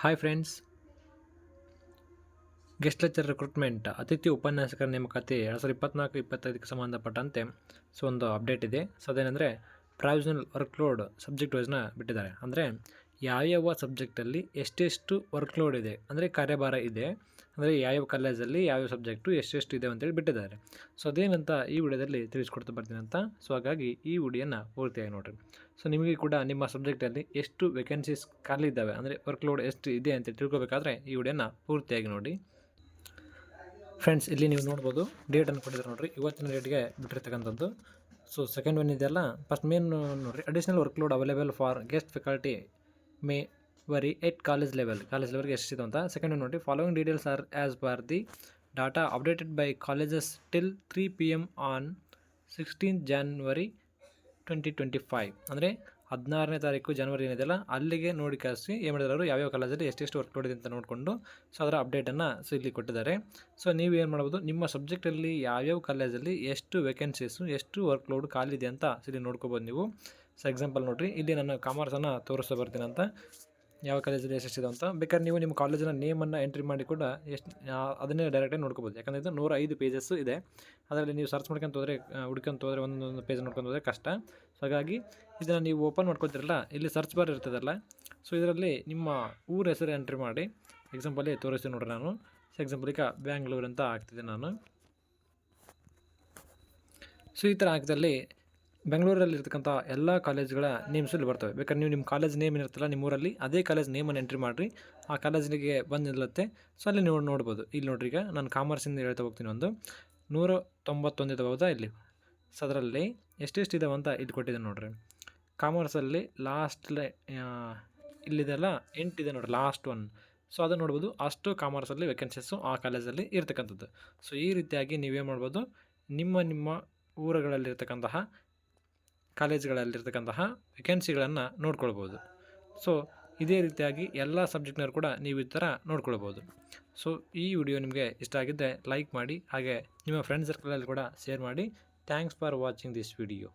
Hi friends guest lecture recruitment ಅತಿಥಿ ಉಪನ್ಯಾಸಕರ ನೇಮಕಾತಿ ಎರಡು ಸಾವಿರದ ಇಪ್ಪತ್ನಾಲ್ಕು, ಇಪ್ಪತ್ತೈದಕ್ಕೆ ಸಂಬಂಧಪಟ್ಟಂತೆ ಸೊ ಒಂದು ಅಪ್ಡೇಟ್ ಇದೆ. ಸೊ ಅದೇನೆಂದರೆ ಪ್ರಾವಿಷನಲ್ ವರ್ಕ್ಲೋಡ್ ಸಬ್ಜೆಕ್ಟ್ ವೈಸ್ನ ಬಿಟ್ಟಿದ್ದಾರೆ. ಅಂದರೆ ಯಾವ್ಯಾವ ಸಬ್ಜೆಕ್ಟಲ್ಲಿ ಎಷ್ಟೆಷ್ಟು ವರ್ಕ್ಲೋಡ್ ಇದೆ, ಅಂದರೆ ಕಾರ್ಯಭಾರ ಇದೆ, ಅಂದರೆ ಯಾವ್ಯಾವ ಕಾಲೇಜಲ್ಲಿ ಯಾವ್ಯಾವ ಸಬ್ಜೆಕ್ಟು ಎಷ್ಟೆಷ್ಟು ಇದೆ ಅಂತೇಳಿ ಬಿಟ್ಟಿದ್ದಾರೆ. ಸೊ ಅದೇನಂತ ಈ ವಿಡಿಯೋದಲ್ಲಿ ತಿಳಿಸ್ಕೊಡ್ತಾ ಬರ್ತೀನಿ ಅಂತ. ಸೊ ಹಾಗಾಗಿ ಈ ವಿಡಿಯೋನ ಪೂರ್ತಿಯಾಗಿ ನೋಡಿರಿ. ಸೊ ನಿಮಗೆ ಕೂಡ ನಿಮ್ಮ ಸಬ್ಜೆಕ್ಟಲ್ಲಿ ಎಷ್ಟು ವೇಕೆನ್ಸೀಸ್ ಖಾಲಿ ಇದ್ದಾವೆ, ಅಂದರೆ ವರ್ಕ್ಲೋಡ್ ಎಷ್ಟು ಇದೆ ಅಂತ ತಿಳ್ಕೊಬೇಕಾದ್ರೆ ಈ ವಿಡಿಯೋನ ಪೂರ್ತಿಯಾಗಿ ನೋಡಿ. ಫ್ರೆಂಡ್ಸ್ ಇಲ್ಲಿ ನೀವು ನೋಡ್ಬೋದು ಡೇಟನ್ನು ಕೊಟ್ಟಿದ್ದಾರೆ ನೋಡಿರಿ. ಇವತ್ತಿನ ಡೇಟ್ಗೆ ಬಿಟ್ಟಿರ್ತಕ್ಕಂಥದ್ದು. ಸೊ ಸೆಕೆಂಡ್ ಒನ್ ಇದೆಯಲ್ಲ ಫಸ್ಟ್ ಮೇನ್ ನೋಡಿರಿ additional workload available for guest faculty may vary at college level college ಲೆವೆಲ್ಗೆ ಎಷ್ಟಿದೆ ಅಂತ ಸೆಕೆಂಡ್ ನೋಡಿ following details are as per the data updated by colleges till three P M on sixteen January twenty twenty five ಅಂದರೆ ಹದಿನಾರನೇ ತಾರೀಕು ಜನವರಿ ಏನಿದೆಯಲ್ಲ ಅಲ್ಲಿಗೆ ನೋಡಿ ಕಳಿಸಿ. ಏನು ಮಾಡಿದಾರು ಯಾವ್ಯಾವ ಕಾಲೇಜಲ್ಲಿ ಎಷ್ಟೆಷ್ಟು ವರ್ಕ್ ಇದೆ ಅಂತ ನೋಡಿಕೊಂಡು ಸೊ ಅದರ ಅಪ್ಡೇಟನ್ನು ಸೊ ಇಲ್ಲಿ ಕೊಟ್ಟಿದ್ದಾರೆ. ಸೊ ನೀವು ಏನು ಮಾಡ್ಬೋದು? ನಿಮ್ಮ ಸಬ್ಜೆಕ್ಟಲ್ಲಿ ಯಾವ್ಯಾವ ಕಾಲೇಜಲ್ಲಿ ಎಷ್ಟು ವೇಕೆನ್ಸೀಸು ಎಷ್ಟು ವರ್ಕ್ ಲೋಡ್ ಖಾಲಿ ಇದೆ ಅಂತ ಇಲ್ಲಿ ನೋಡ್ಕೊಬೋದು ನೀವು. ಸೊ ಎಕ್ಸಾಂಪಲ್ ನೋಡಿರಿ, ಇಲ್ಲಿ ನಾನು ಕಾಮರ್ಸನ್ನು ತೋರಿಸ್ತಾ ಅಂತ. ಯಾವ ಕಾಲೇಜಲ್ಲಿ ಎಷ್ಟೆಷ್ಟಿದೆ ಅಂತ. ಬೇಕಾದ್ರೆ ನೀವು ನಿಮ್ಮ ಕಾಲೇಜಿನ ನೇಮನ್ನು ಎಂಟ್ರಿ ಮಾಡಿ ಕೂಡ ಎಷ್ಟು ಅದನ್ನೇ ಡೈರೆಕ್ಟಾಗಿ ನೋಡ್ಕೋಬೋದು. ಯಾಕಂದರೆ ಇದು ನೂರ ಐದು ಪೇಜಸ್ಸು ಇದೆ. ಅದರಲ್ಲಿ ನೀವು ಸರ್ಚ್ ಮಾಡ್ಕೊಂತ ಹೋದರೆ ಹುಡ್ಕೊಂತ ಹೋದರೆ ಒಂದೊಂದು ಪೇಜ್ ನೋಡ್ಕೊಂಡು ಹೋದರೆ ಕಷ್ಟ. ಸೊ ಹಾಗಾಗಿ ಇದನ್ನು ನೀವು ಓಪನ್ ಮಾಡ್ಕೊತಿರಲ್ಲ ಇಲ್ಲಿ ಸರ್ಚ್ ಬಾರ್ ಇರ್ತದಲ್ಲ. ಸೊ ಇದರಲ್ಲಿ ನಿಮ್ಮ ಊರ ಹೆಸರು ಎಂಟ್ರಿ ಮಾಡಿ ಎಕ್ಸಾಂಪಲ್ಲಿ ತೋರಿಸ್ತೀನಿ ನೋಡ್ರಿ ನಾನು. ಸೊ ಎಕ್ಸಾಂಪಲ್ ಈಗ ಬ್ಯಾಂಗ್ಳೂರು ಅಂತ ಹಾಕ್ತಿದ್ದೆ ನಾನು. ಸೊ ಈ ಥರ ಹಾಕಿದಲ್ಲಿ ಬೆಂಗಳೂರಲ್ಲಿರ್ತಕ್ಕಂಥ ಎಲ್ಲ ಕಾಲೇಜ್ಗಳ ನೇಮ್ಸ್ ಇಲ್ಲಿ ಬರ್ತವೆ. ಬೇಕಾದ್ರೆ ನೀವು ನಿಮ್ಮ ಕಾಲೇಜ್ ನೇಮ್ ಏನಿರ್ತಲ್ಲ ನಿಮ್ಮ ಊರಲ್ಲಿ ಅದೇ ಕಾಲೇಜ್ ನೇಮನ್ನು ಎಂಟ್ರಿ ಮಾಡಿರಿ. ಆ ಕಾಲೇಜಿಗೆ ಬಂದು ನಿಲ್ಲುತ್ತೆ. ಸೊ ಅಲ್ಲಿ ನೀವು ನೋಡ್ಬೋದು. ಇಲ್ಲಿ ನೋಡ್ರಿ ಈಗ ನಾನು ಕಾಮರ್ಸಿಂದ ಹೇಳ್ತಾ ಹೋಗ್ತೀನಿ ಒಂದು. ನೂರ ತೊಂಬತ್ತೊಂದು ಇದಾವೆ ಇಲ್ಲಿ? ಸೊ ಅದರಲ್ಲಿ ಎಷ್ಟೆಷ್ಟು ಇದಾವೆ ಅಂತ ಇಲ್ಲಿ ಕೊಟ್ಟಿದೆ ನೋಡ್ರಿ. ಕಾಮರ್ಸಲ್ಲಿ ಲಾಸ್ಟ್ ಇಲ್ಲಿದೆಲ್ಲ ಎಂಟಿದೆ ನೋಡಿರಿ ಲಾಸ್ಟ್ ಒನ್ ಸೊ ಅದನ್ನು ನೋಡ್ಬೋದು. ಅಷ್ಟು ಕಾಮರ್ಸಲ್ಲಿ ವೇಕೆನ್ಸೀಸು ಆ ಕಾಲೇಜಲ್ಲಿ ಇರ್ತಕ್ಕಂಥದ್ದು. ಸೊ ಈ ರೀತಿಯಾಗಿ ನೀವೇನು ಮಾಡ್ಬೋದು? ನಿಮ್ಮ ನಿಮ್ಮ ಊರುಗಳಲ್ಲಿರ್ತಕ್ಕಂತಹ ಕಾಲೇಜ್ಗಳಲ್ಲಿರ್ತಕ್ಕಂತಹ ವೇಕೆನ್ಸಿಗಳನ್ನು ನೋಡ್ಕೊಳ್ಬೋದು. ಸೊ ಇದೇ ರೀತಿಯಾಗಿ ಎಲ್ಲ ಸಬ್ಜೆಕ್ಟ್ನವರು ಕೂಡ ನೀವು ಈ ಥರ ನೋಡ್ಕೊಳ್ಬೋದು. ಸೊ ಈ ವಿಡಿಯೋ ನಿಮಗೆ ಇಷ್ಟ ಆಗಿದ್ದರೆ ಲೈಕ್ ಮಾಡಿ, ಹಾಗೆ ನಿಮ್ಮ ಫ್ರೆಂಡ್ ಸರ್ಕಲಲ್ಲಿ ಕೂಡ ಶೇರ್ ಮಾಡಿ. Thanks for watching this video